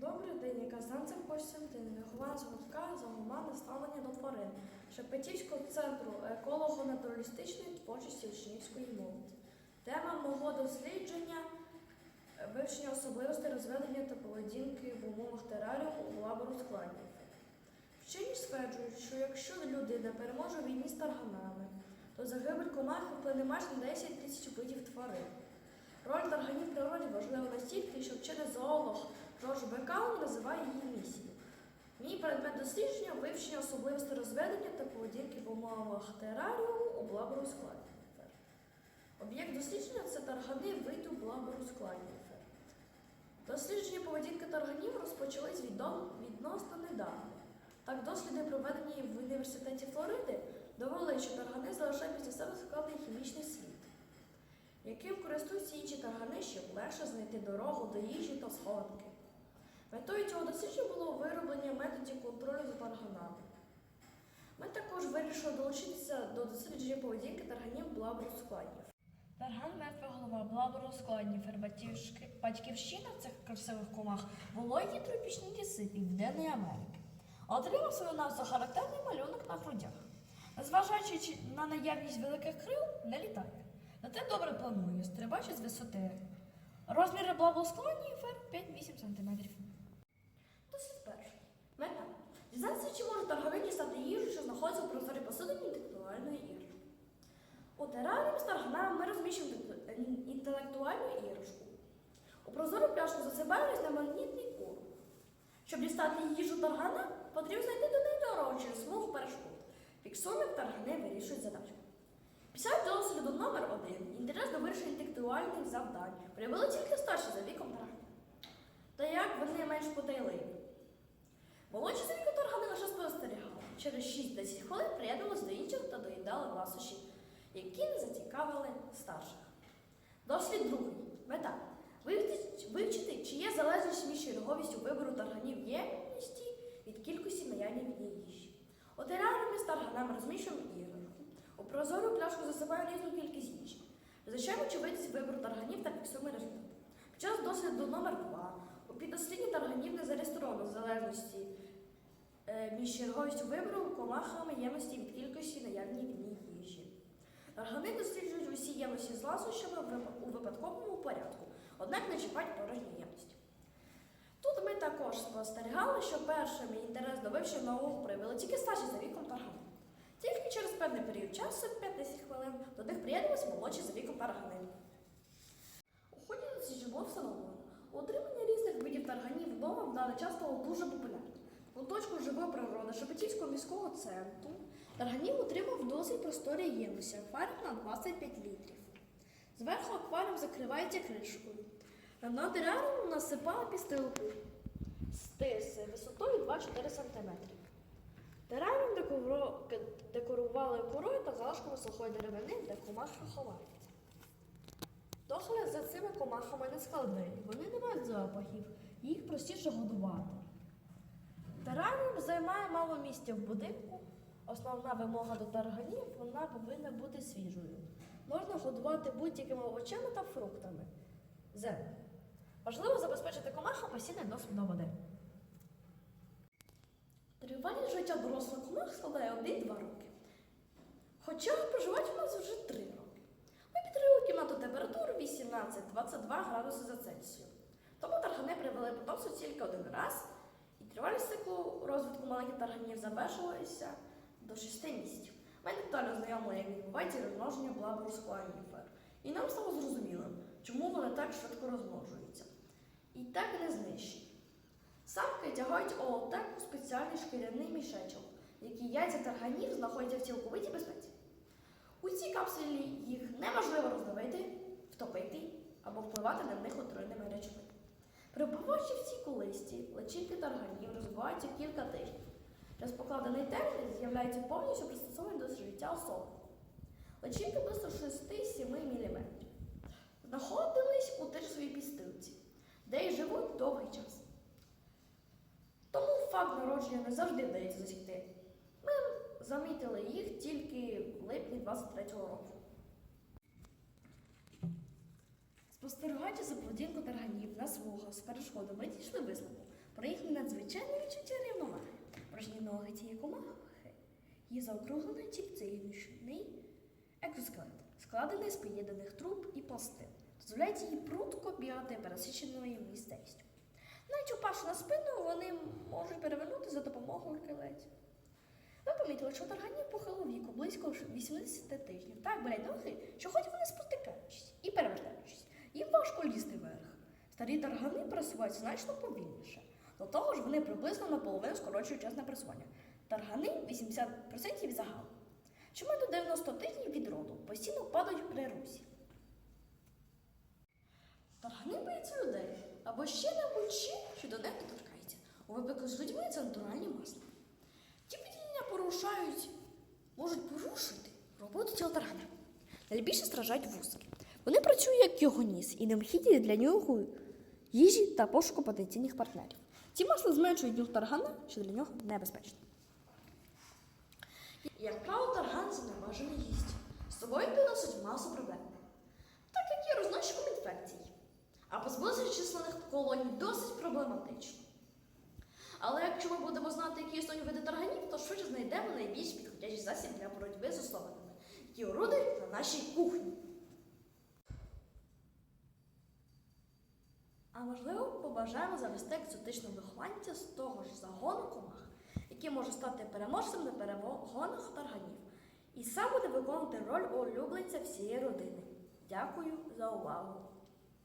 Добрий день, я Казанцев Костянтин, вихованець гуртка за гуманне ставлення до тварин Шепетівського центру еколого-натуралістичної творчості учнівської молоді. Тема мого дослідження вивчення особливостей розведення та поведінки в умовах тераріуму у лаборускладні. Вчені стверджують, що якщо людина переможе у війні з тарганами, то загибель комах вплине майже на 10 тисяч видів тварин. Роль тарганів в природі важлива настільки, що вчений зоолог Жорж Бекал називає її місією. Мій предмет дослідження вивчення особливостей розведення та поведінки в умовах тераріуму у блаборускладні. Об'єкт дослідження це таргани виду блаборускладні. Дослідження поведінки тарганів розпочались відносно недавно. Так, досліди, проведені в університеті Флориди, довели, що таргани залишають після себе складний хімічний слід, яким користуються інші таргани, щоб легше знайти дорогу до їжі та схованки. Метою цього дослідження було вироблення методів контролю за тарганами. Ми також вирішили долучитися до дослідження поведінки тарганів блабрускладнів. Тарган мертва голова блабрускладнів, батьківщина в цих красивих комах вологі тропічні ліси Південної Америки. Отримав свою назву характерний малюнок на грудях. Незважаючи на наявність великих крил, не літає. Зате добре планує, стрибаючи з висоти. Розміри блабрускладні фер 5-8 см. Перший. Мета. Дізнатися, чи може таргани дістати їжу, що знаходиться у просторі посудині інтелектуальної іграшки. У тераріумі з тарганами ми розміщуємо інтелектуальну іграшку. У прозору пляшку засипаємо різноманітний корм. Щоб дістати їжу таргана, потрібно знайти до неї дорогу через смугу перешкод. Фіксуємо, таргани вирішують задачу. Після досліду номер один інтерес до вирішення інтелектуальних завдань проявили тільки старші за віком тарганів. Та як вони менш потайливі. Молодші за віком таргани лише спостерігали. Через 6-10 хвилин приєднувалися до інших та доїдали ласощі, які не зацікавили старших. Дослід другий. Мета. Вивчити, чи є залежність між черговістю вибору тарганів ємності від кількості наявні в їжі. У з тарганами розміщуємо іграшку. У прозору пляшку засипаємо різну кількість їжі. Визначаємо очевидність вибору тарганів та фіксуємо результат. Під час досліду номер 2 у підослідні тарганів не залежності е, між черговістю вибору комахами ємності від кількості наявні в ній їжі. Таргани досліджують усі ємності з ласощами у випадковому порядку, однак не чіпають порожні ємності. Тут ми також спостерігали, що першими інтерес до вивчення нового проявили тільки старші за віком таргани. Тільки через певний період часу, 5-10 хвилин, до них приєднувалися молодші за віком. У час стало дуже популярним. Точку живої природи Шепетівського міського центру тарганів утримав досить просторі ємності акваріум на 25 літрів. Зверху акваріум закривається кришкою. На тераріум насипали пістилку стиси висотою 2-4 см. Тераріум декорували корою та залишками сухої деревини, де комахи ховаються. Догляд за цими комахами не складний, вони не мають запахів, їх простіше годувати. Тераріум займає мало місця в будинку. Основна вимога до тарганів вона повинна бути свіжою. Можна годувати будь-якими овочами та фруктами. Зелень. Важливо забезпечити комахам постійний доступ до води. Тривалість життя дорослих комах складає 1-2 роки. Хоча проживають у нас вже 3 роки. Ми підтримали кімнату температуру 18-22 градуси за Цельсієм. Потомство тільки один раз, і тривалість циклу розвитку маленьких тарганів завершилася до 6 місяців. Ми детально знайомили, як відбувається розмноження блаборускладніфер. І нам стало зрозумілим, чому вони так швидко розмножуються. І так не знищені. Самки тягають ООТ у спеціальний шкіряний мішечок, які яйця тарганів знаходяться в цілковитій безпеці. У цій капсулі їх неможливо роздавити, втопити або впливати на них отруйними речовинами. Перебуваючи в цій кулисті, личинки тарганів розвиваються кілька тижнів. Через покладений термін з'являються повністю пристосовані до життя особи. Личинки близько 6-7 мм. Знаходились у тирсовій пістилці, де й живуть довгий час. Тому факт народження не завжди вдається засікти. Ми замітили їх тільки в липні 23-го року. Спостерігаючи за поведінкою тарганів на свого з перешкодами, ми дійшли висновку. про їхні надзвичайні відчуття рівноваги. Порожні ноги цієї комахи є заокруглений тільцинний екзоскелет, складений з поєднаних труб і пластин, дозволяють їй прудко бігати пересиченою місцевістю. Навіть упавши на спину, вони можуть перевернути за допомогою килець. Ви помітили, що тарганів похилого віку близько 80 тижнів. Так болять ноги, що ходять вони спотикаючись і перевертаючись. Їм важко лізти вверх. Старі таргани пересуваються значно повільніше. До того ж, вони приблизно наполовину скорочують час на пересування. Таргани 80% від загалу. Чому до 90 тижнів від роду постійно падають при русі. Таргани бояться людей або ще небудь ще, що до них доторкається. У випадку з людьми це натуральні масла. Ті поділення порушають, можуть порушити роботу цього таргана. Найбільше страждають вузки. Вони працюють як його ніс і необхідні для нього їжі та пошуку потенційних партнерів. Ці масла зменшують біль таргана, що для нього небезпечно. Як правило, тарган це небажаний гість. З собою приносить масу проблем, так як є розносчиком інфекцій. А позбутися численних колоній досить проблематично. Але якщо ми будемо знати, які існують види тарганів, то швидше знайдемо найбільш підходящий засіб для боротьби з особинами, які орудують на нашій кухні. А можливо, побажаємо завести екзотичного вихованця з того ж загону комах, який може стати переможцем на перегонах тарганів, і сам буде виконувати роль улюбленця всієї родини. Дякую за увагу!